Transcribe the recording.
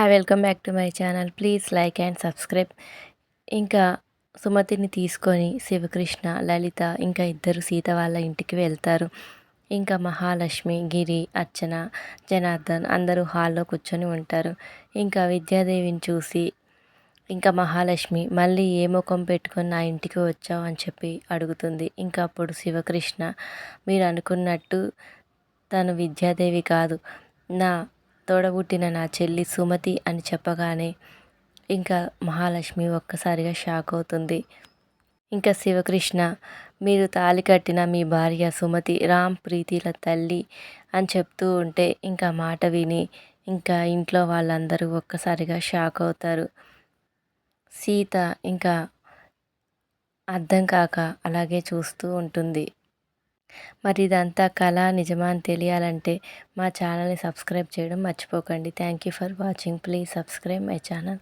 Hi welcome back to my channel please like and subscribe ఇంకా సుమతిని తీసుకొని శివకృష్ణ లలిత ఇంకా ఇద్దరు సీత వాళ్ళ ఇంటికి వెళ్తారు. ఇంకా మహాలక్ష్మి గిరి అర్చన జనార్దన్ అందరూ హాల్లో కూర్చొని ఉంటారు. ఇంకా విద్యాదేవిని చూసి ఇంకా మహాలక్ష్మి మళ్ళీ ఏ ముఖం పెట్టుకొని నా ఇంటికి వచ్చావు అని చెప్పి అడుగుతుంది. ఇంకా అప్పుడు శివకృష్ణ మీరు అనుకున్నట్టు తను విద్యాదేవి కాదు. నా తోడబుట్టిన నా చెల్లి సుమతి అని చెప్పగానే ఇంకా మహాలక్ష్మి ఒక్కసారిగా షాక్ అవుతుంది. ఇంకా శివకృష్ణ మీరు తాలి కట్టిన మీ భార్య సుమతి రామ్ ప్రీతిల తల్లి అని చెప్తూ ఉంటే ఇంకా మాట విని ఇంకా ఇంట్లో వాళ్ళందరూ ఒక్కసారిగా షాక్ అవుతారు. సీత ఇంకా అర్థం కాక అలాగే చూస్తూ ఉంటుంది. మరి ఇదంతా కళ నిజమా అని తెలియాలంటే మా ఛానల్ని సబ్స్క్రైబ్ చేయడం మర్చిపోకండి. Thank you for watching. Please subscribe my channel.